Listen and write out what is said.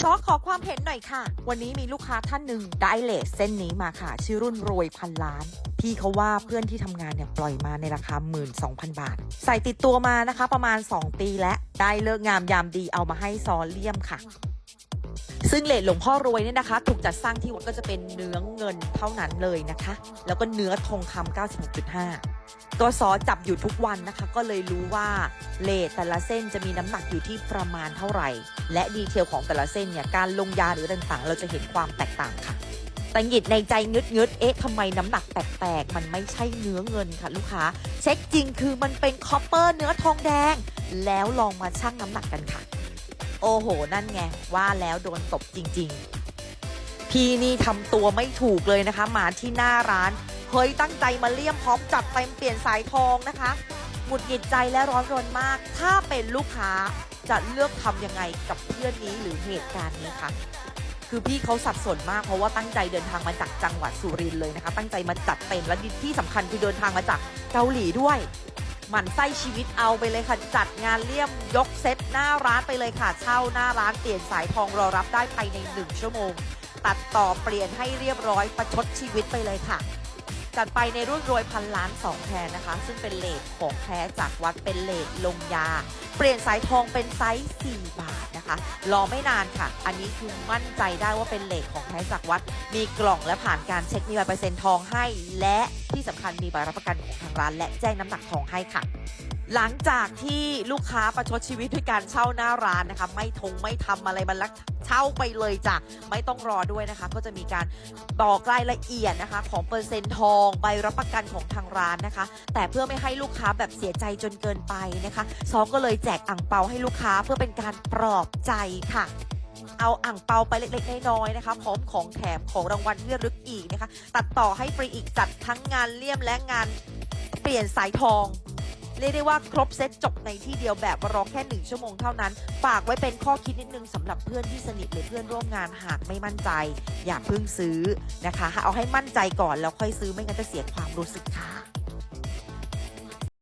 ซอขอความเห็นหน่อยค่ะ วันนี้มีลูกค้าท่านหนึ่งได้เลสเส้นนี้มาค่ะ ชื่อรุ่นรวยพันล้าน พี่เขาว่าเพื่อนที่ทำงานเนี่ยปล่อยมาในราคา 12,000 บาท ใส่ติดตัวมานะคะประมาณ 2 ปีและ ได้เลิกงามยามดีเอามาให้ซอเลี่ยมค่ะ ซึ่งเลทหลวงพ่อรวยเนี่ยนะคะ ถูกจัดสร้างที่วัดก็จะเป็นเนื้อเงินเท่านั้นเลยนะคะ แล้วก็เนื้อทองคำ96.5 ตัวซอจับอยู่ทุกวันนะคะ ก็เลยรู้ว่าเลทแต่ละเส้นจะมีน้ำหนักอยู่ที่ประมาณเท่าไหร่ และดีเทลของแต่ละเส้นเนี่ยการลงยาหรือต่างๆ เราจะเห็นความแตกต่างค่ะแต่หงิดในใจงึดงึดเอ๊ะทำไมน้ำหนักแปลกๆ มันไม่ใช่เนื้อเงินค่ะลูกค้า เช็คจริงคือมันเป็นคอปเปอร์เนื้อทองแดง แล้วลองมาชั่งน้ำหนักกันค่ะ โอ้โห นั่นไง ว่าแล้วโดนตบจริง ๆ พี่นี่ทำตัวไม่ถูกเลยนะคะ มาที่หน้าร้าน เฮ้ยตั้งใจมาเลี่ยมพร้อมจัดเต็มเปลี่ยนสายทองนะคะหงุดหงิดใจและร้อนรนมาก ถ้าเป็นลูกค้าจะเลือกทำยังไงกับเพื่อนนี้หรือเหตุการณ์นี้คะคือพี่เขาสับสนมากเพราะว่าตั้งใจเดินทางมาจากจังหวัดสุรินทร์เลยนะคะ ตั้งใจมาจัดเต็มและที่สำคัญคือเดินทางมาจากเกาหลีด้วยหมั่นไส้ชีวิตเอาไปเลยค่ะ จัดงานเลี่ยมยกเซตหน้าร้านไปเลยค่ะ เช่าหน้าร้านเปลี่ยนสายทองรอรับได้ภายใน 1 ชั่วโมง ตัดต่อเปลี่ยนให้เรียบร้อยประชดชีวิตไปเลยค่ะ จัดไปในรุ่นรวยพันล้านสองแทนนะคะ ซึ่งเป็นเลทของแท้จากวัดเป็นเลทลงยา เปลี่ยนสายทองเป็นไซส์4บาทนะคะ รอไม่นานค่ะ อันนี้คือมั่นใจได้ว่าเป็นเลทของแท้จากวัด มีกล่องและผ่านการเช็คมีใบเปอร์เซ็นต์ทองให้ และที่สำคัญมีใบรับประกันของทางร้าน และแจ้งน้ำหนักทองให้ค่ะ หลังจากที่ลูกค้าประชดชีวิตด้วยการเช่าหน้าร้านนะคะ ไม่ทงไม่ทำอะไรมันลักเช่าไปเลยจ้ะไม่ต้องรอด้วยนะคะ ก็จะมีการบอกรายละเอียดนะคะ ของเปอร์เซ็นต์ทองใบรับประกันของทางร้านนะคะ แต่เพื่อไม่ให้ลูกค้าแบบเสียใจจนเกินไปนะคะซอก็เลยแจกอ่างเปาให้ลูกค้าเพื่อเป็นการปลอบใจค่ะเอาอ่างเปาไปเล็กๆน้อยๆนะคะพร้อมของแถมของรางวัลที่ระลึกอีกนะคะ ตัดต่อให้ฟรีอีกจัดทั้งงานเลี่ยมและงานเปลี่ยนสายทอง เรียกได้ว่าครบเซตจบในที่เดียวแบบรอแค่หนึ่งชั่วโมงเท่านั้น ฝากไว้เป็นข้อคิดนิดนึงสำหรับเพื่อนที่สนิทหรือเพื่อนร่วมงานหากไม่มั่นใจ อย่าเพิ่งซื้อนะคะ เอาให้มั่นใจก่อนแล้วค่อยซื้อไม่งั้นจะเสียความรู้สึกค่ะ